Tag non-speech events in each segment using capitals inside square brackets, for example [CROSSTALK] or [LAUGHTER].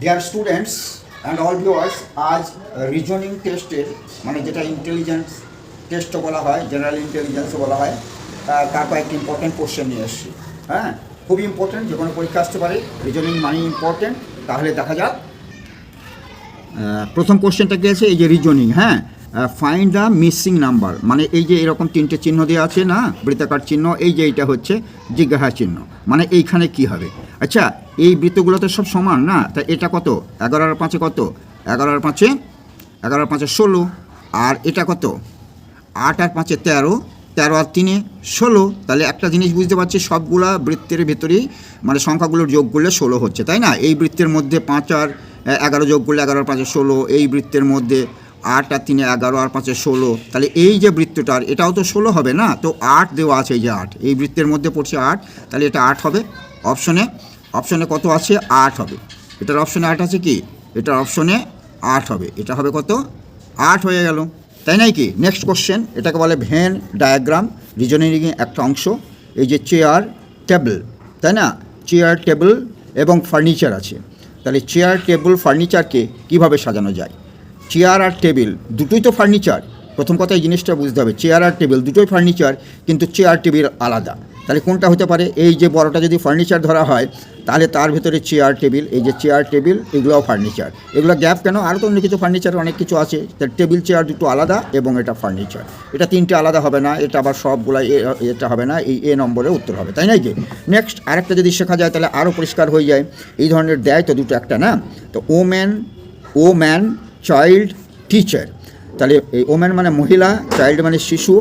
Dear students and all viewers আজ reasoning টেস্টের মানে যেটা ইন্টেলিজেন্স টেস্টও বলা হয় জেনারেল ইন্টেলিজেন্সও বলা হয় তার কয়েকটি ইম্পর্টেন্ট কোশ্চেন নিয়ে এসেছি। হ্যাঁ খুবই ইম্পর্টেন্ট যে কোনো পরীক্ষা আসতে পারে রিজনিং মানে ইম্পর্টেন্ট তাহলে দেখা যাক। প্রথম কোশ্চেনটা কি আছে? এই যে রিজনিং হ্যাঁ? ফাইন্ড দ্য মিসিং নাম্বার মানে এই যে এরকম তিনটে চিহ্ন দেওয়া আছে না, বৃত্তাকার চিহ্ন, এই যে এইটা হচ্ছে জিজ্ঞাসা চিহ্ন মানে এইখানে কি হবে? আচ্ছা এই বৃত্তগুলো তো সব সমান না, তা এটা কত? এগারো আর পাঁচে কত? এগারো আর পাঁচে? এগারো আর পাঁচে ষোলো, আর এটা কত? আট আর পাঁচে তেরো তেরো আর তিনে ষোলো, তাহলে একটা জিনিস বুঝতে পারছি, সবগুলা বৃত্তের ভেতরেই মানে সংখ্যাগুলোর যোগ করলে ষোলো হচ্ছে, তাই না? এই বৃত্তের মধ্যে পাঁচ আর এগারো যোগ করলে এগারো আর পাঁচে ষোলো, এই বৃত্তের মধ্যে আট আর তিনে এগারো আর পাঁচে ষোলো। তাহলে এই যে বৃত্তটার, এটাও তো ষোলো হবে না? তো আট দেওয়া আছে এই যে আট। এই বৃত্তের মধ্যে পড়ছে আট, তাহলে এটা আট হবে। অপশনে অপশনে কত আছে? আট হবে। এটার অপশনে আট আছে কি? এটার অপশনে আট হবে। এটা হবে কত? আট হয়ে গেল। তাই নাই কি? নেক্সট কোশ্চেন এটাকে বলে ভেন ডায়াগ্রাম রিজনিংয়ে একটা অংশ। এই যে চেয়ার টেবিল তাই না? চেয়ার টেবিল এবং ফার্নিচার আছে। তাহলে চেয়ার টেবিল ফার্নিচারকে কীভাবে সাজানো যায়? চেয়ার আর টেবিল, দুটোই তো ফার্নিচার প্রথম কথা এই জিনিসটা বুঝতে হবে, চেয়ার আর টেবিল দুটোই ফার্নিচার কিন্তু চেয়ার, টেবিল আলাদা। তাহলে কোনটা হতে পারে? এই যে বড়টা যদি ফার্নিচার ধরা হয়, তাহলে তার ভেতরে চেয়ার, টেবিল, এই যে চেয়ার, টেবিল, এগুলোও ফার্নিচার এগুলো গ্যাপ কেন? আরও তো অন্য কিছু ফার্নিচার অনেক কিছু আছে। তার টেবিল, চেয়ার দুটো আলাদা এবং এটা ফার্নিচার এটা তিনটে আলাদা হবে না, এটা আবার সবগুলো এটা হবে না, এই এ নম্বরে উত্তর হবে, তাই নাই কি? নেক্সট আরেকটা যদি শেখা যায়, তাহলে আরও পরিষ্কার হয়ে যায়। এই ধরনের দেয় তো দুটো একটা, না? তো ও ম্যান ও ম্যান চাইল্ড টিচার তাহলে এই ওম্যান মানে মহিলা চাইল্ড মানে শিশু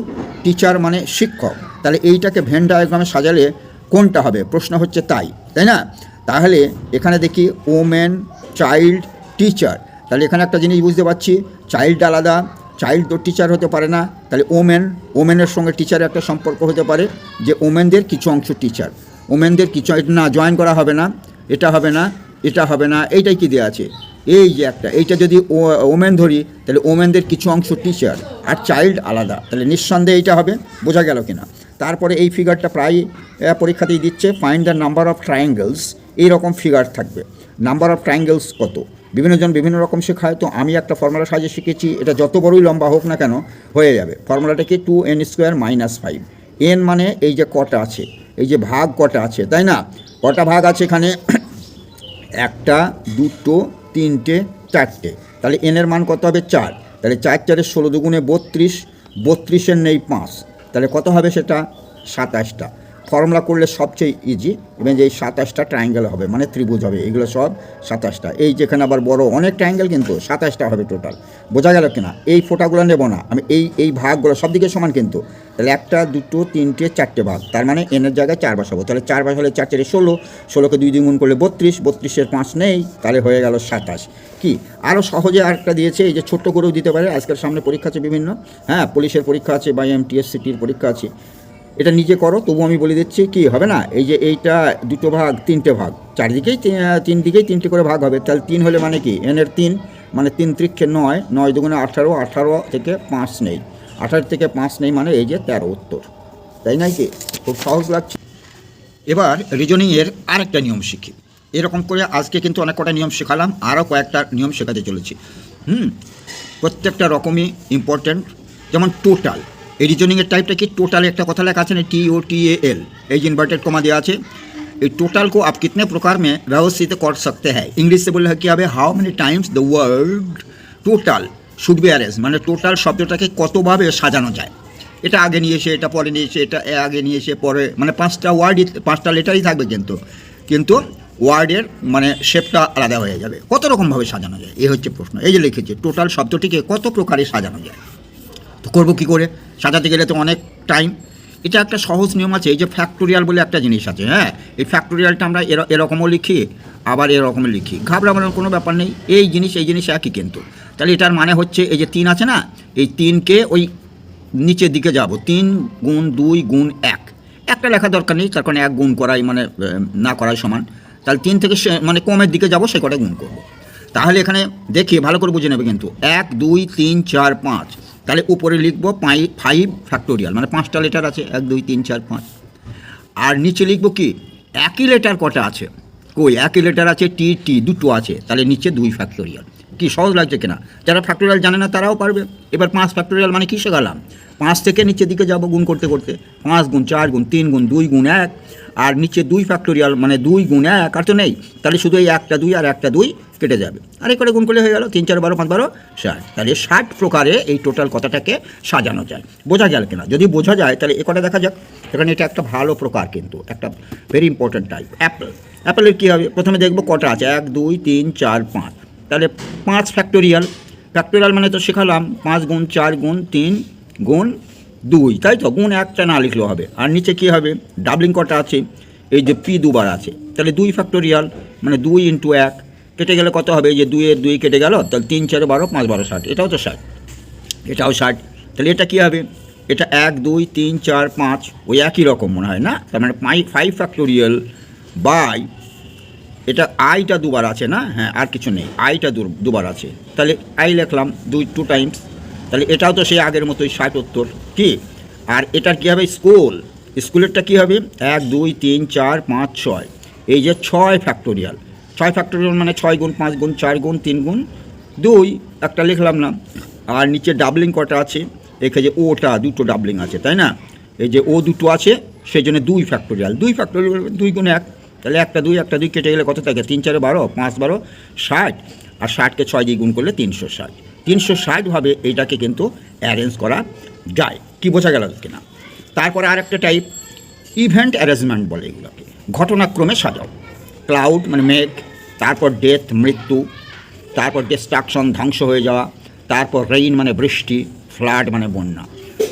টিচার মানে শিক্ষক। তাহলে এইটাকে ভেন ডায়াগ্রামে সাজালে কোনটা হবে? প্রশ্ন হচ্ছে তাই তাই না? তাহলে এখানে দেখি ওমেন চাইল্ড টিচার তাহলে এখানে একটা জিনিস বুঝতে পারছি চাইল্ড আলাদা চাইল্ড তো টিচার হতে পারে না। তাহলে ওমেন ওমেনের সঙ্গে টিচারের একটা সম্পর্ক হতে পারে, যে ওমেনদের কিছু অংশ টিচার ওমেনদের কিছু, না জয়েন করা হবে না, এটা হবে না, এটা হবে না, এইটাই কি দেওয়া আছে? এই যে একটা, এইটা যদি ওমেন ধরি, তাহলে ওমেনদের কিছু অংশ টিচার আর চাইল্ড আলাদা। তাহলে নিঃসন্দেহে এইটা হবে, বোঝা গেল কিনা? তারপরে এই ফিগারটা প্রায় পরীক্ষাতেই দিচ্ছে find the number of triangles এইরকম ফিগার থাকবে। নাম্বার অফ ট্রায়াঙ্গেলস কত? বিভিন্নজন বিভিন্ন রকম শেখায়, তো আমি একটা ফর্মুলা সাজিয়ে শিখেছি, এটা যত বড়ই লম্বা হোক না কেন, হয়ে যাবে। ফর্মুলাটা কি two N square minus five N মানে এই যে কটা আছে, এই যে ভাগ কটা আছে, তাই না? কটা ভাগ আছে এখানে? [COUGHS] একটা, দুটো তিনটে, চারটে। তাহলে এনের মান কত হবে? চার। তাহলে চার চারের ষোলো দুগুণে বত্রিশ, বত্রিশের নেই পাঁচ। তাহলে কত হবে সেটা? সাতাশটা। ফর্মুলা করলে সবচেয়ে ইজি এবং যে এই সাতাশটা ট্রায়াঙ্গেল হবে মানে ত্রিভুজ হবে, এগুলো সব সাতাশটা। এই যেখানে আবার বড় অনেক ট্রায়াঙ্গেল কিন্তু সাতাশটা হবে টোটাল বোঝা গেল কিনা? এই ফোটাগুলো নেব না। আমি এই এই ভাগগুলো সব দিকে সমান কিন্তু। তাহলে একটা, দুটো, তিনটে, চারটে ভাগ। তার মানে এনের জায়গায় চার বসাবো তাহলে চার বসালে চার, চারে ষোলো। ষোলোকে দুই দুই গুণ করলে বত্রিশ। বত্রিশের পাঁচ নেই। তাহলে হয়ে গেল সাতাশ। কি? আরও সহজে আরেকটা দিয়েছে, এই যে ছোট্ট করেও দিতে পারে। আজকাল সামনে পরীক্ষা আছে বিভিন্ন। হ্যাঁ পুলিশের পরীক্ষা আছে বা এম এমটিএসসিটির পরীক্ষা আছে। এটা নিজে করো তবু আমি বলে দিচ্ছি কি হবে না? এই যে এইটা দুটো ভাগ, তিনটে ভাগ। চারদিকেই তিন দিকেই তিনটে করে ভাগ হবে। তাহলে তিন হলে মানে কি? এনের তিন মানে তিন ত্রিক্ষে নয় নয় দুগুণে আঠারো আঠারো থেকে পাঁচ নেই। আঠারো থেকে পাঁচ নেই মানে এই যে তেরো উত্তর। তাই নাই কি? খুব সহজ লাগছে। এবার রিজনিংয়ের আরেকটা নিয়ম শিখি। এরকম করে আজকে কিন্তু অনেক কটা নিয়ম শেখালাম, আরও কয়েকটা নিয়ম শেখাতে চলেছি। হুম? প্রত্যেকটা রকমই ইম্পর্ট্যান্ট যেমন টোটাল এই রিজনিংয়ের টাইপটা কি টোটালে একটা কথা লেখা আছে না T O T A L এই যে ইনভার্টেড কমা দেওয়া আছে এই টোটাল को आप कितने प्रकार में व्यवस्थित कर सकते हैं इंग्लिश से बोले কি হবে how many times the word total should be arrange মানে টোটাল শব্দটাকে কতভাবে সাজানো যায় এটা আগে নিয়ে এসে এটা পরে নিয়ে এসে এটা এ আগে নিয়ে এসে পরে মানে পাঁচটা ওয়ার্ডই পাঁচটা লেটারই থাকবে কিন্তু কিন্তু ওয়ার্ডের মানে শেপটা আলাদা হয়ে যাবে কত রকমভাবে সাজানো যায় এই হচ্ছে প্রশ্ন এই যে লিখেছে টোটাল শব্দটিকে কত প্রকারে সাজানো যায় তো করব কী করে? সাজাতে গেলে তো অনেক টাইম এটা একটা সহজ নিয়ম আছে, এই যে ফ্যাক্টোরিয়াল বলে একটা জিনিস আছে হ্যাঁ? এই ফ্যাক্টোরিয়ালটা আমরা এর- এরকমও লিখি, আবার এরকমও লিখি। ঘাবড়ানোর কোনো ব্যাপার নেই, এই জিনিস এই জিনিস একই কিন্তু। তাহলে এটার মানে হচ্ছে এই যে তিন আছে না, এই তিনকে ওই নিচের দিকে যাব, তিন গুণ দুই গুণ এক। একটা লেখা দরকার নেই, তার কারণে এক গুণ করাই মানে না করাই সমান। তাহলে তিন থেকে মানে কমের দিকে যাব, সে কটা গুণ করব। তাহলে এখানে দেখি, ভালো করে বুঝে নেবে কিন্তু। এক, দুই, তিন, চার, পাঁচ। তাহলে উপরে লিখব পাই ফাইভ ফ্যাক্টোরিয়াল মানে পাঁচটা লেটার আছে, এক, দুই, তিন, চার, পাঁচ। আর নিচে লিখব কি? একই লেটার কটা আছে? কই? একই লেটার আছে টি টি দুটো আছে, তাহলে নিচে দুই ফ্যাক্টোরিয়াল কি সহজ লাগছে কিনা? যারা ফ্যাক্টোরিয়াল জানে না, তারাও পারবে। এবার পাঁচ ফ্যাক্টোরিয়াল মানে কী শেখালাম পাঁচ থেকে নিচের দিকে যাব গুণ করতে করতে। পাঁচ গুণ, চার গুণ, তিন গুণ, দুই গুণ, এক। আর নিচে দুই ফ্যাক্টোরিয়াল মানে দুই গুণ এক, আর তো নেই। তাহলে শুধু এই একটা দুই আর একটা দুই কেটে যাবে। আর এই করে গুণ করলে হয়ে গেল তিন, চার, বারো, পাঁচ, বারো, ষাট। তাহলে ষাট প্রকারে এই টোটাল কথাটাকে সাজানো যায়। বোঝা গেল কিনা? যদি বোঝা যায়, তাহলে এ কটা দেখা যাক। এখানে এটা একটা ভালো প্রকার কিন্তু, একটা ভেরি ইম্পর্ট্যান্ট টাইপ অ্যাপেল অ্যাপেলের কী হবে? প্রথমে দেখব কটা আছে। এক, দুই, তিন, চার, পাঁচ। তাহলে পাঁচ ফ্যাক্টোরিয়াল ফ্যাক্টোরিয়াল মানে তো শেখালাম, পাঁচ গুণ চার গুণ তিন গুণ দুই, তাই তো? গুণ একটা না লিখলেও হবে। আর নিচে কী হবে? ডাবলিং কটা আছে? এই যে পি দুবার আছে। তাহলে দুই ফ্যাক্টোরিয়াল মানে দুই ইন্টু এক, কেটে গেলে কত হবে? এই যে দুইয়ের দুই কেটে গেল, তাহলে তিন, চার, বারো, পাঁচ, বারো, ষাট। এটাও তো ষাট। এটাও ষাট। তাহলে এটা কী হবে? এটা এক, দুই, তিন, চার, পাঁচ, ওই একই রকম মনে হয় না? তার মানে পাই ফাইভ ফ্যাক্টোরিয়াল বাই এটা আইটা দুবার আছে না? হ্যাঁ আর কিছু নেই। আইটা দুবার আছে। তাহলে আই লিখলাম দুই টু টাইমস তাহলে এটাও তো সেই আগের মতোই ষাট উত্তর। কি? আর এটার কী হবে স্কুল? স্কুলেরটা কী হবে? এক, দুই, তিন, চার, পাঁচ, ছয়। এই যে ছয় ফ্যাক্টোরিয়াল ছয় ফ্যাক্টোরিয়াল মানে ছয় গুণ পাঁচ গুণ চার গুণ তিন গুণ দুই। একটা লিখলাম না। আর নিচে ডাবলিং কটা আছে? এখানে যে ওটা, দুটো ডাবলিং আছে, তাই না? এই যে ও দুটো আছে সেই জন্য দুই ফ্যাক্টোরিয়াল দুই ফ্যাক্টোরিয়াল দুই গুণ এক। তাহলে একটা দুই একটা দুই কেটে গেলে কত থাকে? তিন, চারে বারো, পাঁচ, বারো, ষাট। আর ষাটকে ছয় দিয়ে গুণ করলে তিনশো ষাট। তিনশো ষাটভাবে এইটাকে কিন্তু অ্যারেঞ্জ করা যায়। কি বোঝা গেল কিনা? তারপরে আর একটা টাইপ ইভেন্ট অ্যারেঞ্জমেন্ট বলে এগুলোকে। ঘটনাক্রমে সাজাও। ক্লাউড মানে মেঘ, তারপর ডেথ মৃত্যু, তারপর ডিস্ট্রাকশন ধ্বংস হয়ে যাওয়া, তারপর রেইন মানে বৃষ্টি ফ্লাড মানে বন্যা।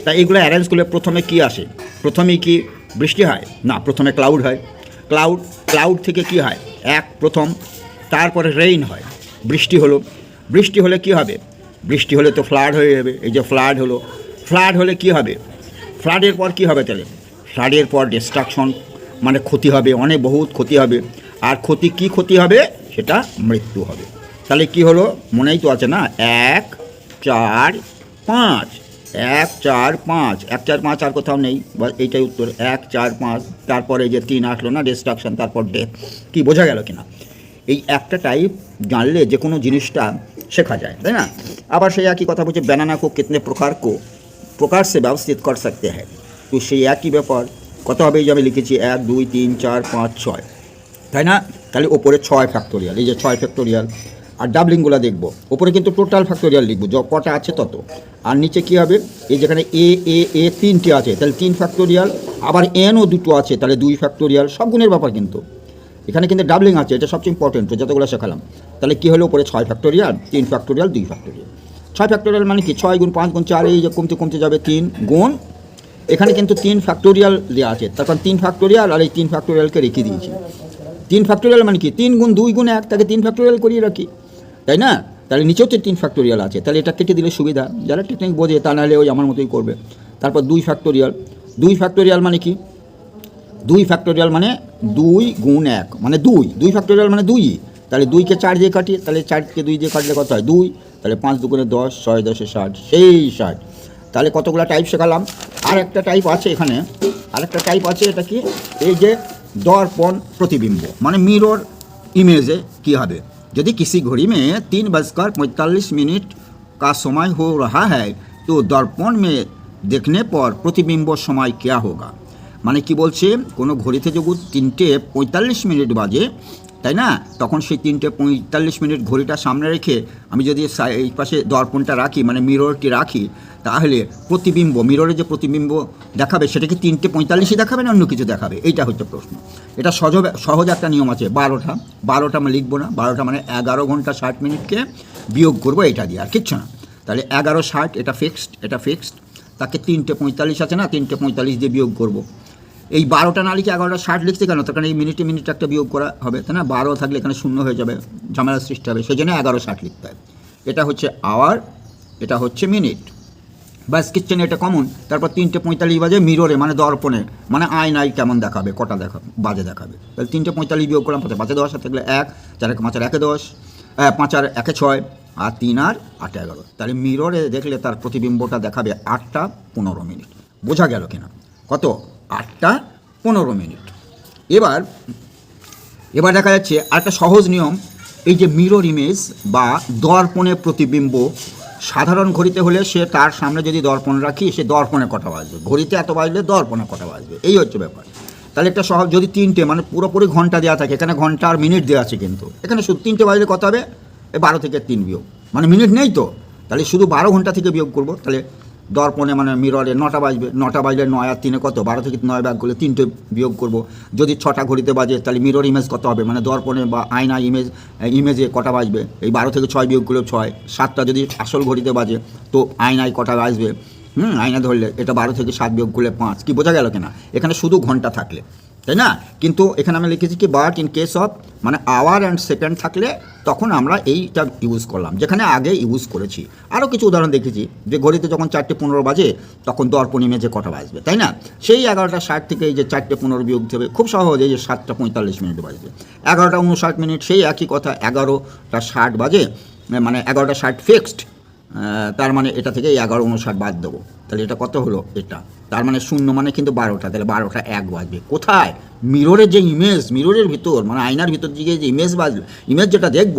তা এগুলো অ্যারেঞ্জ করলে প্রথমে কি আসে? প্রথমেই কি বৃষ্টি হয়? না, প্রথমে ক্লাউড হয়। ক্লাউড ক্লাউড থেকে কি হয়? এক, প্রথম। তারপরে রেইন হয়। বৃষ্টি হলো। বৃষ্টি হলে কি হবে? বৃষ্টি হলে তো ফ্লাড হয়ে যাবে, এই যে ফ্লাড হলো ফ্লাড হলে কি হবে? ফ্লাডের পর কি হবে তাহলে? ফ্লাডের পর ডিস্ট্রাকশন মানে ক্ষতি হবে, অনেক বহুত ক্ষতি হবে। আর ক্ষতি, কি ক্ষতি হবে? সেটা মৃত্যু হবে। তাহলে কি হলো? মনেই তো আছে না? এক, চার, পাঁচ। এক, চার, পাঁচ। এক, চার, পাঁচ আর কোথাও নেই। বা এইটাই উত্তর। এক, চার, পাঁচ। তারপরে যে তিন আসলো না ডিস্ট্রাকশন তারপর ডেথ কি বোঝা গেল কিনা? এই একটা টাইপ জানলে যে কোনো জিনিসটা শেখা যায় তাই না আবার সেই একই কথা বলছে ব্যানানা কো কিতনে প্রকার কো প্রকার সে ব্যবস্থিত কর सकते हैं তো সেই একই ব্যাপার কত হবে এই যে আমি লিখেছি এক দুই তিন চার পাঁচ ছয় তাই না তাহলে ওপরে ছয় ফ্যাক্টোরিয়াল এই যে ছয় ফ্যাক্টোরিয়াল আর ডাবলিংগুলো দেখবো ওপরে কিন্তু টোটাল ফ্যাক্টোরিয়াল লিখবো য কটা আছে তত আর নিচে কী হবে এই যেখানে এ এ এ তিনটে আছে তাহলে তিন ফ্যাক্টোরিয়াল আবার এনও দুটো আছে তাহলে দুই ফ্যাক্টোরিয়াল সব গুণের ব্যাপার কিন্তু এখানে কিন্তু ডাবলিং আছে, এটা সবচেয়ে ইম্পর্টেন্ট যতগুলো শেখালাম। তাহলে কী হলো? উপরে ছয় ফ্যাক্টোরিয়াল তিন ফ্যাক্টোরিয়াল দুই ফ্যাক্টোরিয়াল ছয় ফ্যাক্টোরিয়াল মানে কি? ছয় গুণ পাঁচ গুণ চার, এই যে কমতে কমতে যাবে তিন গুণ। এখানে কিন্তু তিন ফ্যাক্টোরিয়াল দেওয়া আছে। তারপর তিন ফ্যাক্টোরিয়াল আর এই তিন ফ্যাক্টোরিয়ালকে রেখে দিয়েছি। তিন ফ্যাক্টোরিয়াল মানে কি? তিন গুণ দুই গুণ এক, তাকে তিন ফ্যাক্টোরিয়াল করিয়ে রাখি। তাই না? তাহলে নিচেও তো তিন ফ্যাক্টোরিয়াল আছে। তাহলে এটা কেটে দিলে সুবিধা। যারা টেকনিক বোঝে, তা নাহলে ওই আমার মতোই করবে। তারপর দুই ফ্যাক্টোরিয়াল দুই ফ্যাক্টোরিয়াল মানে কি? দুই ফ্যাক্টোরিয়াল মানে দুই গুণ এক মানে দুই দুই ফ্যাক্টোরিয়াল মানে দুই তাহলে দুইকে চার দিয়ে কাটি তাহলে চারকে দুই দিয়ে কাটলে কত হয় দুই তাহলে পাঁচ দুগুণে দশ ছয় দশে ষাট সেই ষাট তাহলে কতগুলো টাইপ শেখালাম আর একটা টাইপ আছে এখানে আরেকটা টাইপ আছে এটা কি এই যে দর্পণ প্রতিবিম্ব মানে মিরর इमेज की হবে यदि किसी घड़ी में तीन बजकर पैंतालीस मिनट का समय हो रहा है तो दर्पण में देखने पर प्रतिबिंब समय क्या होगा মানে কি বলছে? কোনো ঘড়িতে যখন তিনটে পঁয়তাল্লিশ মিনিট বাজে, তাই না? তখন সেই তিনটে পঁয়তাল্লিশ মিনিট ঘড়িটা সামনে রেখে আমি যদি এই পাশে দর্পণটা রাখি মানে মিররটি রাখি, তাহলে প্রতিবিম্ব, মিররে যে প্রতিবিম্ব দেখাবে, সেটা কি তিনটে পঁয়তাল্লিশই দেখাবে না অন্য কিছু দেখাবে? এইটা হচ্ছে প্রশ্ন। এটা সহজ সহজ একটা নিয়ম আছে, বারোটা। বারোটা আমি লিখব না, বারোটা মানে এগারো ঘণ্টা ষাট মিনিটকে বিয়োগ করব এটা দিয়ে, আর কিচ্ছু না। তাহলে এগারো ষাট, এটা ফিক্সড এটা ফিক্সড তাকে তিনটে পঁয়তাল্লিশ আছে না, তিনটে পঁয়তাল্লিশ দিয়ে বিয়োগ করব। এই বারোটা না লিখে এগারোটা ষাট লিখছে কেন? তার কারণ এই মিনিটে মিনিটে একটা বিয়োগ করা হবে, তাই না? বারো থাকলে এখানে শূন্য হয়ে যাবে ঝামেলার সৃষ্টি হবে, সেই জন্য এগারো ষাট লিখতে হয়। এটা হচ্ছে আওয়ার এটা হচ্ছে মিনিট ব্যাস কিচ্ছেন এটা কমন তারপর তিনটে পঁয়তাল্লিশ বাজে মিররে মানে দর্পণে মানে আয়নায় কেমন দেখাবে, কটা দেখা, বাজে দেখাবে। তাহলে তিনটে পঁয়তাল্লিশ বিয়োগ করলাম, পাঁচে পাঁচে দশ, আর থাকলে এক, চার এক পাঁচার একে দশ পাঁচ আর একে ছয়, আর তিন আর আট এগারো। তাহলে মিররে দেখলে তার প্রতিবিম্বটা দেখাবে আটটা পনেরো মিনিট। বোঝা গেল কিনা? কত? আটটা পনেরো মিনিট। এবার এবার দেখা যাচ্ছে আরেকটা সহজ নিয়ম, এই যে মিরর ইমেজ বা দর্পণে প্রতিবিম্ব, সাধারণ ঘড়িতে হলে সে তার সামনে যদি দর্পণ রাখি, সে দর্পণে কটা বাজবে। ঘড়িতে এত বাজলে দর্পণে কটা বাজবে। এই হচ্ছে ব্যাপার। তাহলে একটা সহজ, যদি তিনটে মানে পুরোপুরি ঘণ্টা দেওয়া থাকে, এখানে ঘণ্টা আর মিনিট দেওয়া আছে কিন্তু। এখানে শুধু তিনটে বাজলে কত হবে? বারো থেকে তিন বিয়োগ। মানে মিনিট নেই তো? তাহলে শুধু বারো ঘণ্টা থেকে বিয়োগ করব। তাহলে দর্পণে মানে মিররে নটা বাজবে, নটা বাজলে নয় আর তিনে কত? বারো থেকে নয় ব্যাগ করলে তিনটে বিয়োগ করব। যদি ছটা ঘড়িতে বাজে, তাহলে মিরর ইমেজ কত হবে? মানে দর্পণে বা আয়না ইমেজ ইমেজে কটা বাজবে? এই বারো থেকে ছয় বিয়োগ করলে ছয়, সাতটা যদি আসল ঘড়িতে বাজে, তো আয়নায় কটা বাজবে হুম, আয়না ধরলে এটা বারো থেকে সাত বিয়োগ করলে পাঁচ। কি বোঝা গেল কিনা? এখানে শুধু ঘণ্টা থাকলে। তাই না? কিন্তু এখানে আমি লিখেছি কি বাট ইন কেস অফ মানে আওয়ার অ্যান্ড সেকেন্ড থাকলে তখন আমরা এইটা ইউজ করলাম, যেখানে আগে ইউজ করেছি। আরও কিছু উদাহরণ দেখেছি, যে ঘড়িতে যখন চারটে পনেরো বাজে, তখন দর্পণ ইমেজে কটা বাজবে, তাই না? সেই এগারোটা ষাট থেকে এই যে চারটে পনেরো বিয়োগ দেবে খুব সহজ যে সাতটা পঁয়তাল্লিশ মিনিট বাজবে। এগারোটা উনষাট মিনিট, সেই একই কথা, এগারোটা ষাট বাজে মানে এগারোটা ষাট ফিক্সড তার মানে এটা থেকে এগারো উনষাট বাদ দেবো। তাহলে এটা কত হলো? এটা। তার মানে শূন্য মানে কিন্তু বারোটা। তাহলে বারোটা এক বাজবে। কোথায়? মিররের যে ইমেজ মিররের ভিতর মানে আয়নার ভিতর দিকে যে ইমেজ বাজবে ইমেজ যেটা দেখব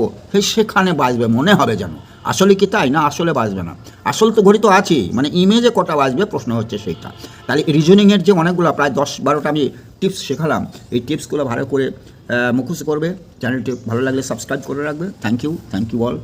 সেখানে বাজবে, মনে হবে যেন। আসলে কি তাই না? আসলে বাজবে না। আসল তো ঘড়ি তো আছেই। মানে ইমেজে কটা বাজবে? প্রশ্ন হচ্ছে সেইটা। তাহলে রিজনিংয়ের যে অনেকগুলো, প্রায় দশ বারোটা আমি টিপস শেখালাম। এই টিপসগুলো ভালো করে মুখস্থ করবে। চ্যানেলটি ভালো লাগলে সাবস্ক্রাইব করে রাখবে। Thank you thank you all